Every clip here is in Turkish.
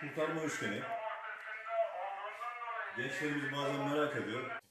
kurtarma üçgeni. Gençlerimiz bazen merak ediyor.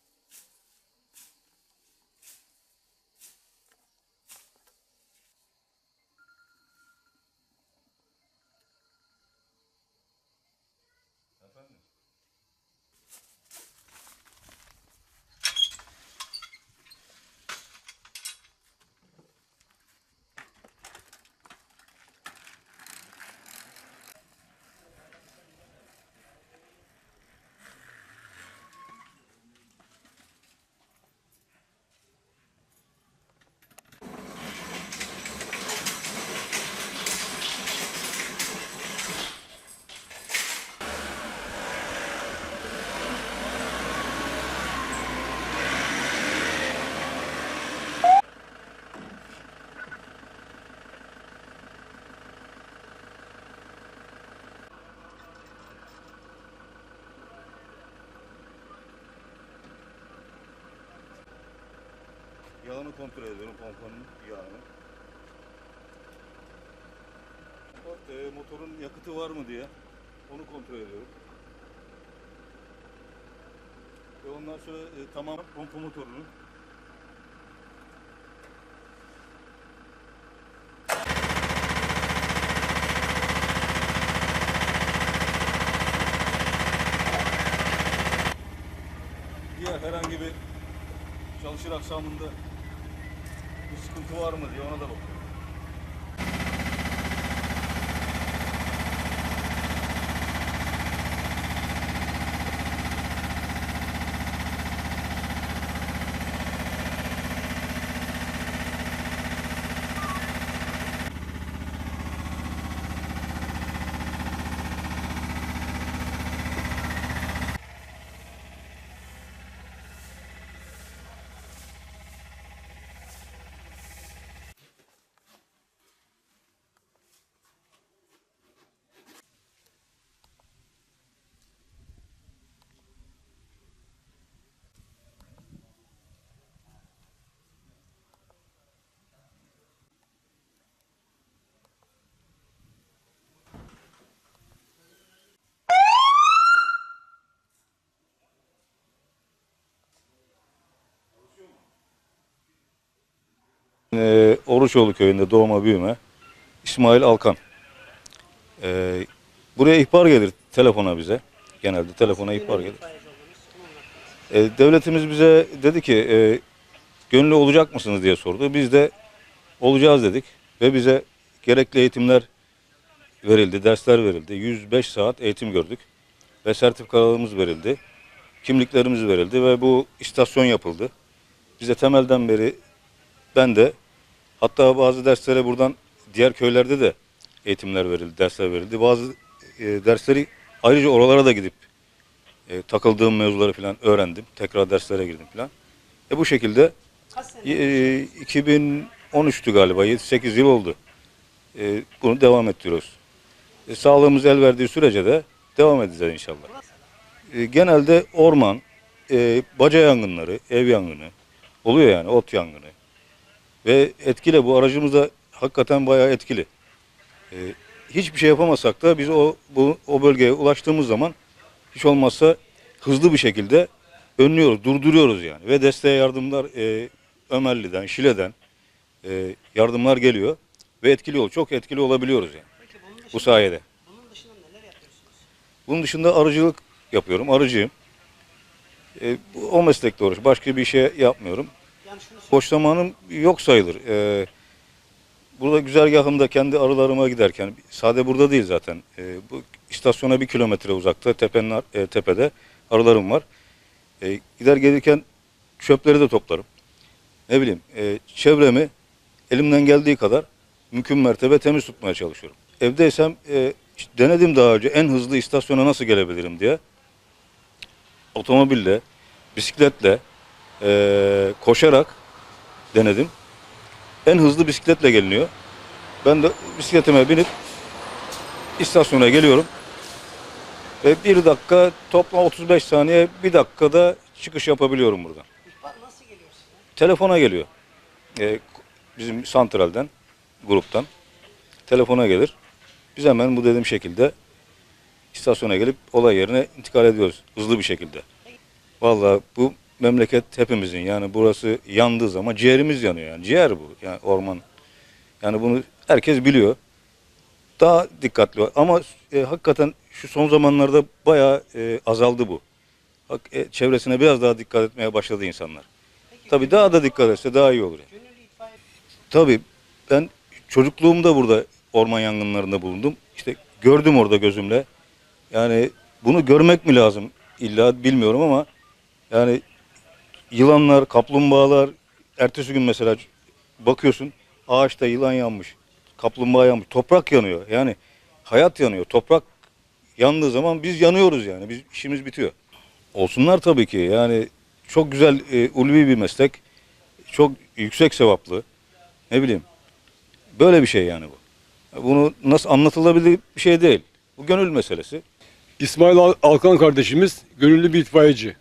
Yağını kontrol ediyorum pompanın yağını. E, motorun yakıtı var mı diye onu kontrol ediyorum. Ve ondan sonra e, tamam pompa motorunu diğer herhangi bir çalışır aksamında bir sıkıntı var mı diye ona da bakıyorum. Ee, Oruçoğlu köyünde doğma büyüme İsmail Alkan. Ee, buraya ihbar gelir telefona bize. Genelde telefona ihbar gelir. Ee, devletimiz bize dedi ki e, gönüllü olacak mısınız diye sordu. Biz de olacağız dedik ve bize gerekli eğitimler verildi, dersler verildi. 105 saat eğitim gördük ve sertifikalarımız verildi. Kimliklerimiz verildi ve bu istasyon yapıldı. Bize temelden beri ben de hatta bazı derslere buradan diğer köylerde de eğitimler verildi, dersler verildi. Bazı e, dersleri ayrıca oralara da gidip e, takıldığım mevzuları falan öğrendim. Tekrar derslere girdim falan. E bu şekilde e, 2013'tü galiba 7-8 yıl oldu. E, bunu devam ettiriyoruz. E, sağlığımız el verdiği sürece de devam edeceğiz inşallah. E, genelde orman, e, baca yangınları, ev yangını oluyor yani ot yangını. Ve etkili bu aracımız da hakikaten bayağı etkili. E, hiçbir şey yapamasak da biz o bu o bölgeye ulaştığımız zaman hiç olmazsa hızlı bir şekilde önlüyoruz, durduruyoruz yani. Ve desteğe yardımlar e, Ömerli'den, Şile'den e, yardımlar geliyor ve etkili ol, çok etkili olabiliyoruz yani Peki bunun dışında, bu sayede. bunun dışında neler yapıyorsunuz? Bunun dışında arıcılık yapıyorum, arıcıyım. E, o meslekte uğraş, başka bir şey yapmıyorum. Yani şunu söyle. Boş zamanım yok sayılır. Ee, burada güzergahımda kendi arılarıma giderken, sade burada değil zaten. Ee, bu istasyona bir kilometre uzakta, tepenin e, tepede arılarım var. Ee, gider gelirken çöpleri de toplarım. Ne bileyim, e, çevremi elimden geldiği kadar mümkün mertebe temiz tutmaya çalışıyorum. Evdeysem e, işte denedim daha önce en hızlı istasyona nasıl gelebilirim diye. Otomobille, bisikletle, e, koşarak denedim. En hızlı bisikletle geliniyor. Ben de bisikletime binip istasyona geliyorum. Ve bir dakika toplam 35 saniye bir dakikada çıkış yapabiliyorum buradan. Nasıl geliyor size? Telefona geliyor. Ee, bizim santralden, gruptan. Telefona gelir. Biz hemen bu dediğim şekilde istasyona gelip olay yerine intikal ediyoruz hızlı bir şekilde. Vallahi bu memleket hepimizin yani burası yandığı zaman ciğerimiz yanıyor yani ciğer bu yani orman. Yani bunu herkes biliyor. Daha dikkatli ol. ama e, hakikaten şu son zamanlarda bayağı e, azaldı bu. Hak, e, çevresine biraz daha dikkat etmeye başladı insanlar. Peki, Tabii daha da dikkat etse daha iyi olur. yani. İtfaiye Tabii ben çocukluğumda burada orman yangınlarında bulundum. İşte gördüm orada gözümle. Yani bunu görmek mi lazım illa bilmiyorum ama yani yılanlar, kaplumbağalar ertesi gün mesela bakıyorsun ağaçta yılan yanmış, kaplumbağa yanmış, toprak yanıyor. Yani hayat yanıyor. Toprak yandığı zaman biz yanıyoruz yani. Biz işimiz bitiyor. Olsunlar tabii ki. Yani çok güzel e, ulvi bir meslek. Çok yüksek sevaplı. Ne bileyim. Böyle bir şey yani bu. Bunu nasıl anlatılabilir bir şey değil. Bu gönül meselesi. İsmail Al- Alkan kardeşimiz gönüllü bir itfaiyeci.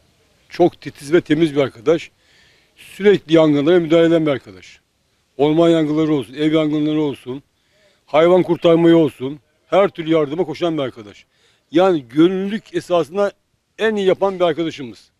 Çok titiz ve temiz bir arkadaş. Sürekli yangınlara müdahale eden bir arkadaş. Orman yangınları olsun, ev yangınları olsun, hayvan kurtarmayı olsun, her türlü yardıma koşan bir arkadaş. Yani gönüllülük esasında en iyi yapan bir arkadaşımız.